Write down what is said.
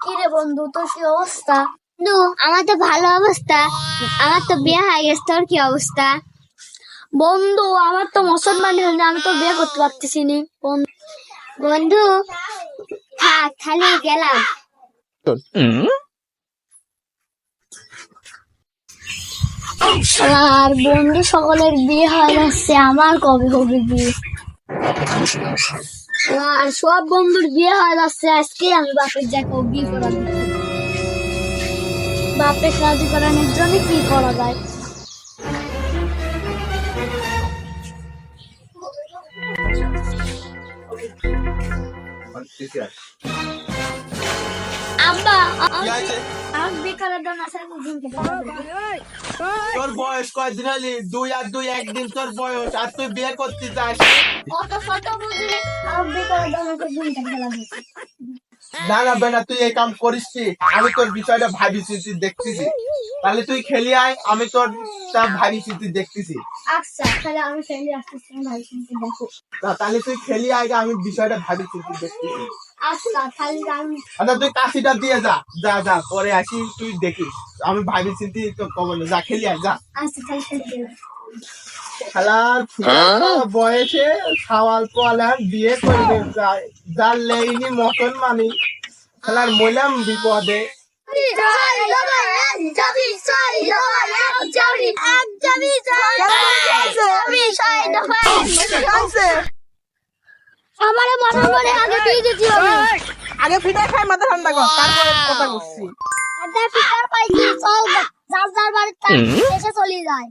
কি রে বন্ধু তোর কি অবস্থা? বন্ধু আমার তো ভালো অবস্থা। আমার তো বিয়ে হয়ে গেছে তোর কি অবস্থা? বন্ধু আমার তো মুসলমান হয়নি আমি তো বিয়ে করতে পারতেছি নি। বন্ধু থাক খালি গেলাম। আর বন্ধু সকলের বিয়ে হয়ে যাচ্ছে আমার কবে হবে বিয়ে? আর সব বন্ধুর বিয়ে হয়ে যাচ্ছে, আজকে আমি বাপের যাকে বিয়ে করার বাপের সাহায্য করানোর জন্য কি করা যায়? আব্বা বেকার আসার তোর বয়স কয়দিন হলি? দুই আর দুই একদিন তোর বয়স। আর তুই বিয়ে করতে চাস অত বুঝলে বেকার না না বেটা তুই এই কাম করিস আমি তোর বিষয়টা ভাবিছি তুই দেখতেছি। তাহলে তুই খেলি আয় আমি তোর তা ভাবিছি তুই দেখতেছি। আচ্ছা তাহলে আমি ফেলে আসতেছি শুনতে দেখো। তাহলে তুই খেলি আগে আমি বিষয়টা ভাবিছি তুই দেখতেছি। আচ্ছা তাহলে আমি আচ্ছা তুই কাশিটা দিয়ে যা যা যা পরে আসি তুই দেখিস। আমি ভাবি চিন্তি তো কবল যা খেলি আয় যা। আচ্ছা তাহলে দিলাম। বয়সে সাওয়াল পোয়ালার বিয়ে করবে যায় যার লেইনি মতন মানি। খেলার মইলাম বিপদে। আমারে করে আগে দিয়ে আগে ফিটা খাই মাথা ঠান্ডা কর তারপরে কথা বলছি। একটা ফিকার পাইছি চল যার যার বাড়িতে এসে চলে যায়।